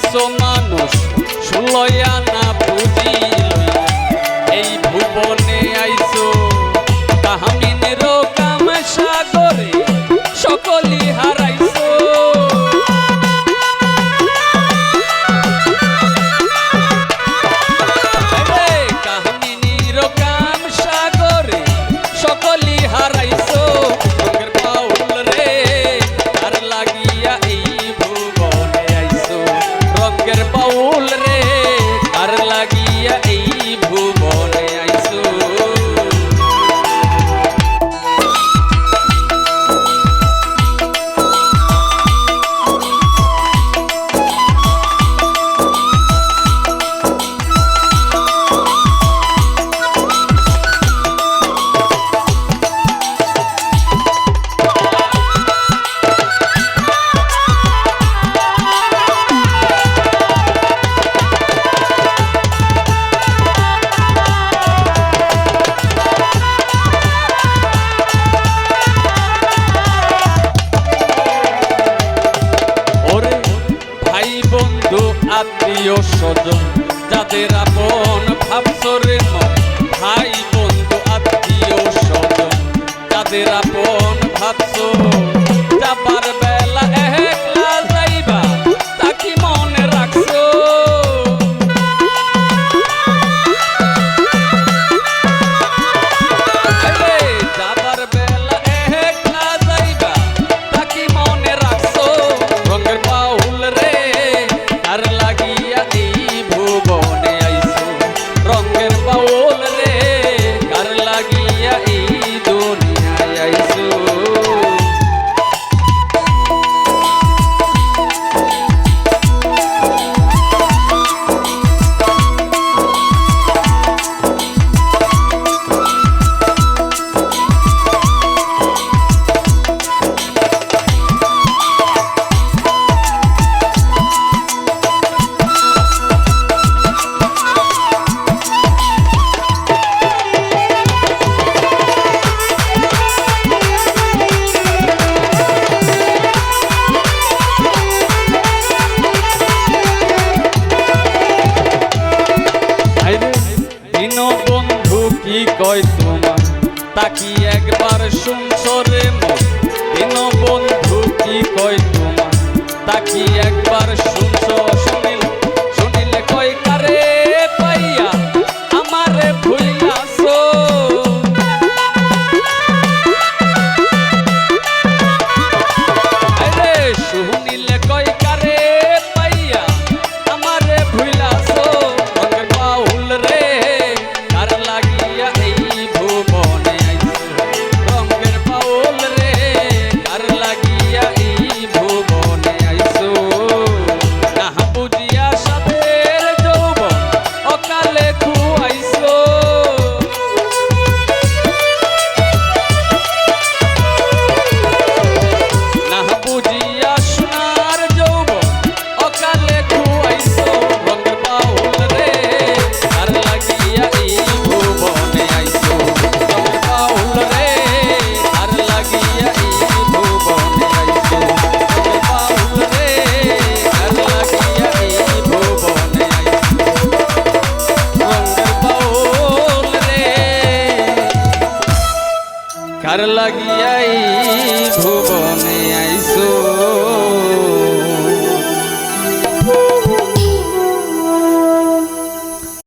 হইছো মানুষ সুলয়া না বুঝি এই ভুবনে আইছো তাহামিনের কামা সাগরে সকলি হা আত্মীয় স্বজন যাদের আপন ভাবসরে ভাই বন্ধু আত্মীয় স্বজন যাদের আপন ভাবসর তাকি একবার শুনছো রে দিন বন্ধু কি কই তোমার? তাকি একবার শুনছো? লাগিয়াই